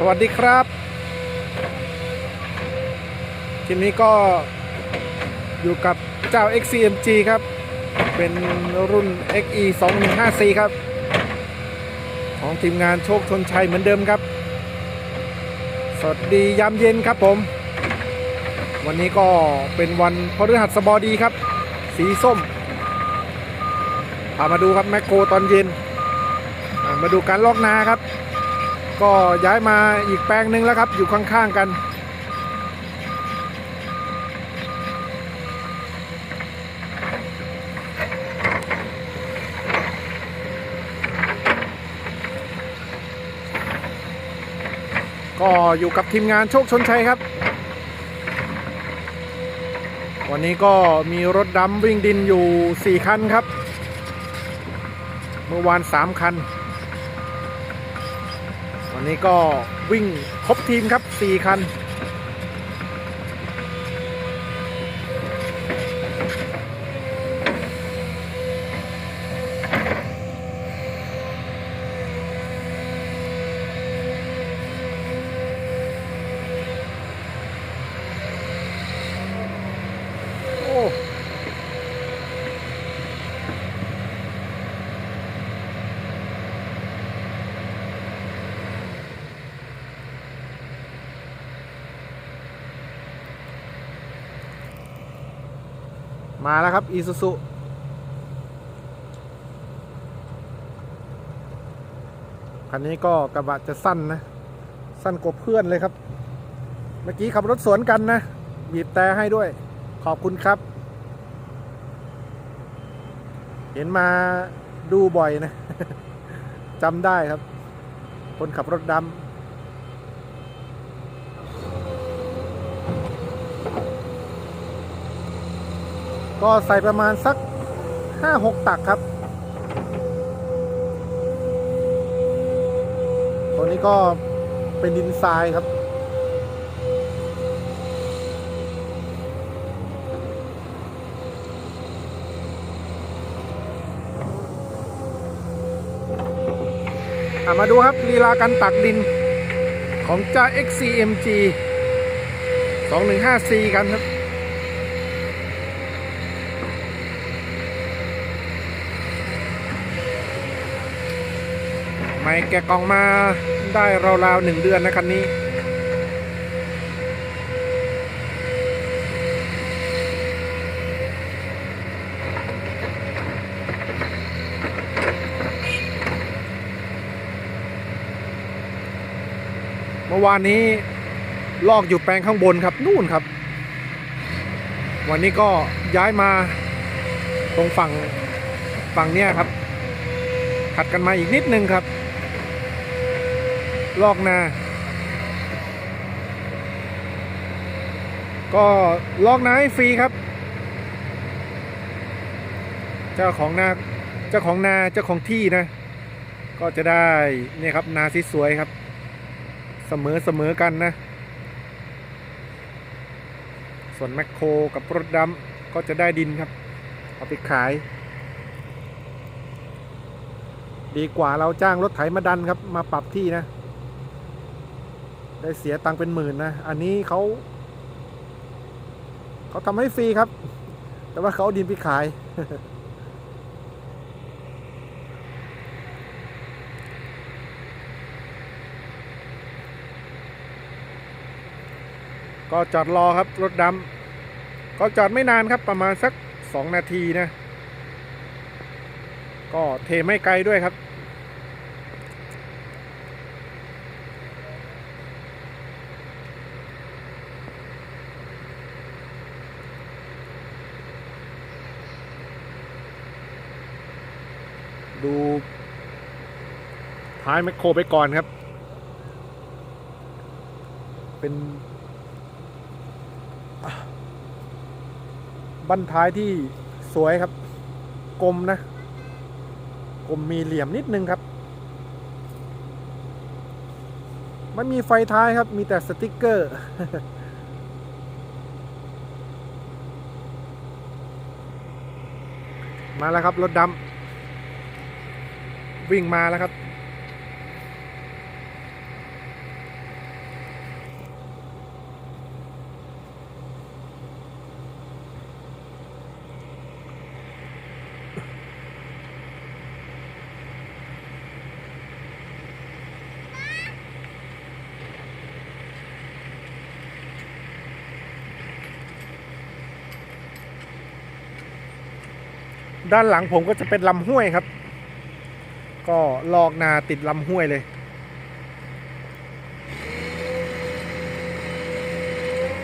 สวัสดีครับทีนี้ก็อยู่กับเจ้า XCMG ครับ เป็นรุ่น XE 2154ครับ ของทีมงานโชคชนชัยเหมือนเดิมครับ สวัสดียามเย็นครับผม วันนี้ก็เป็นวันพฤหัสบดีครับ สีส้มพามาดูครับแมคโครตอนเย็น มาดูการลอกนาครับ ก็ย้ายมาอีกแปลงหนึ่งแล้วครับ อยู่ข้างๆกันก็อยู่กับทีมงานโชคชนชัยครับ วันนี้ก็มีรถดำวิ่งดินอยู่ 4 คันครับ เมื่อวาน 3 คัน วันนี้ก็วิ่งครบทีมครับ 4 คัน มาแล้วครับอีซูซุคันนี้ก็กระบะจะสั้นนะ สั้นกว่าเพื่อนเลยครับ เมื่อกี้ขับรถสวนกันนะ บีบแต่ให้ด้วย ขอบคุณครับ เห็นมาดูบ่อยนะจำได้ครับ คนขับรถดำ ก็ใส่ประมาณสักห้าหกตักครับตัวนี้ก็เป็นดินทรายครับ มาดูครับลีลาการตักดินของเจ้า XCMG 215C กันครับ ม่แกะกล่องมาได้ราวๆหนึ่งเดือนนะคันนี้ เมื่อวานนี้ลอกอยู่แปลงข้างบนครับ นู่นครับ วันนี้ก็ย้ายมาตรงฝั่งฝั่งเนี้ยครับถัดกันมาอีกนิดนึงครับ ลอกนา ก็ลอกนาให้ฟรีครับ เจ้าของนาเจ้าของนาเจ้าของที่นะ ก็จะได้เนี่ยครับนาสวยๆครับ เสมอเสมอกันนะ ส่วนแมคโครกับรถดำก็จะได้ดินครับ เอาไปขายดีกว่าเราจ้างรถไถมาดันครับ มาปรับที่นะ ได้เสียตังค์เป็นหมื่นนะ อันนี้เขาเขาทำให้ฟรีครับ แต่ว่าเขาเอาดินไปขาย ก็จอดรอครับ รถดำก็จอดไม่นานครับประมาณสักสองนาทีนะ ก็เทไม่ไกลด้วยครับ ดูท้ายแมคโครไปก่อนครับ เป็นบั้นท้ายที่สวยครับ กลมนะ กลมมีเหลี่ยมนิดนึงครับ มันมีไฟท้ายครับ มีแต่สติกเกอร์มาแล้วครับ รถดำ วิ่งมาแล้วครับ ด้านหลังผมก็จะเป็นลำห้วยครับ ก็ลอกนาติดลำห้วยเลย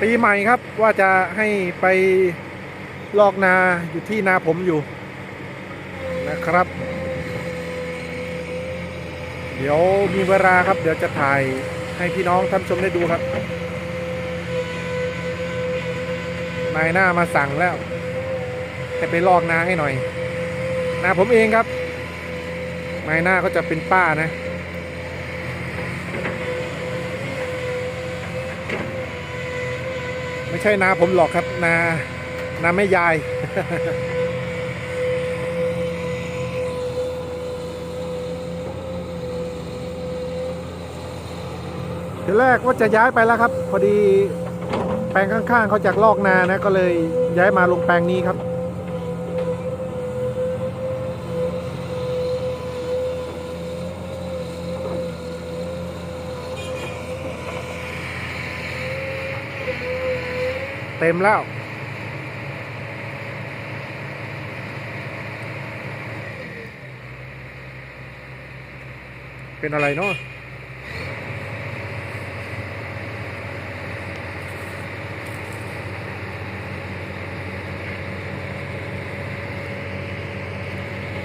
ปีใหม่ครับว่าจะให้ไปลอกนาอยู่ที่นาผมอยู่นะครับ เดี๋ยวมีเวลาครับ เดี๋ยวจะถ่ายให้พี่น้องท่านชมได้ดูครับ นายหน้ามาสั่งแล้ว ให้ไปลอกนาให้หน่อย นาผมเองครับ นายหน้าก็จะเป็นป้านะ ไม่ใช่นาผมหรอกครับนานาแม่ยายทีแรกว่าจะย้ายไปแล้วครับ พอดีแปลงข้างๆเขาจากลอกนานะ ก็เลยย้ายมาลงแปลงนี้ครับ เต็มแล้ว เป็นอะไรเนาะ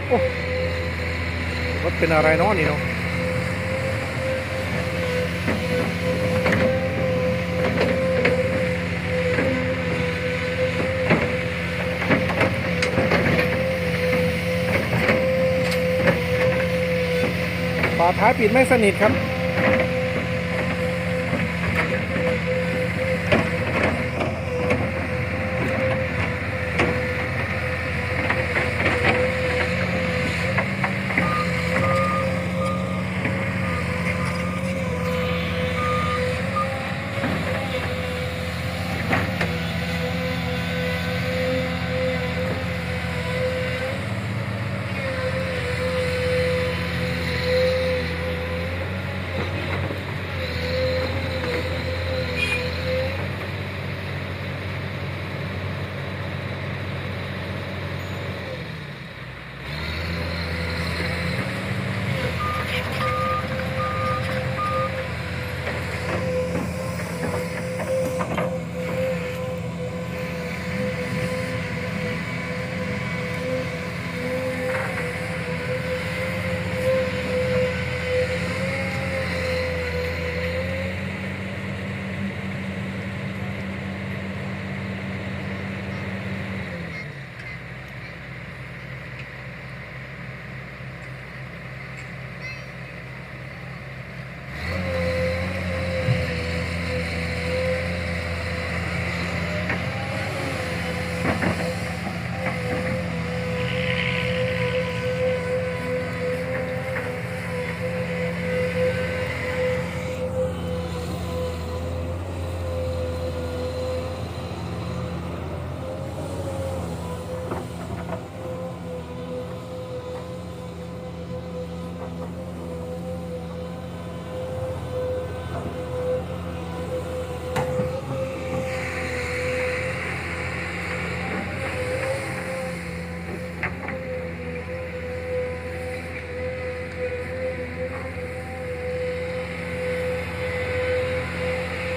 โอ้รถเป็นอะไรเนาะนี่เนาะ ฝาท้ายปิดไม่สนิทครับ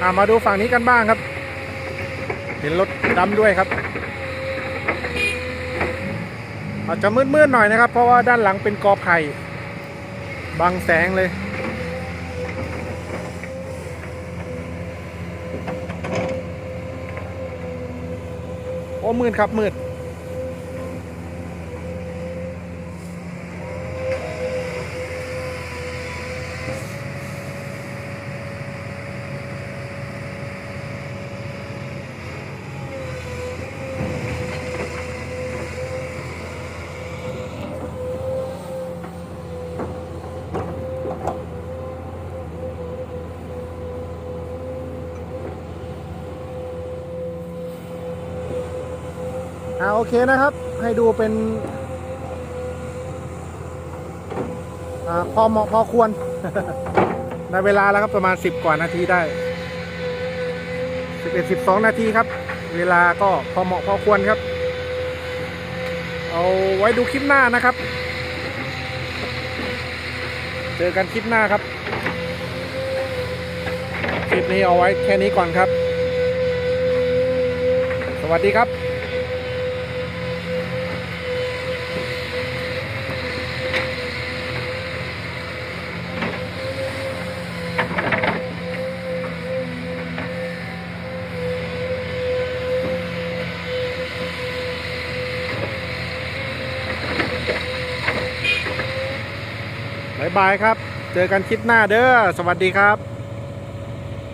ามาดูฝั่งนี้กันบ้างครับ เห็นรถดำด้วยครับ อาจจะมืดๆหน่อยนะครับ เพราะว่าด้านหลังเป็นกอไผ่บังแสงเลยโอ้มืดครับมืด อ่าโอเคนะครับ ให้ดูเป็นอ่าพอเหมาะพอควร ในเวลาแล้วครับประมาณสิบกว่านาทีได้สิบเอ็ดสิบสองนาทีครับ เวลาก็พอเหมาะพอควรครับ เอาไว้ดูคลิปหน้านะครับ เจอกันคลิปหน้าครับคลิปนี้เอาไว้แค่นี้ก่อนครับ สวัสดีครับ บายครับ เจอกันคลิปหน้าเด้อ สวัสดีครับ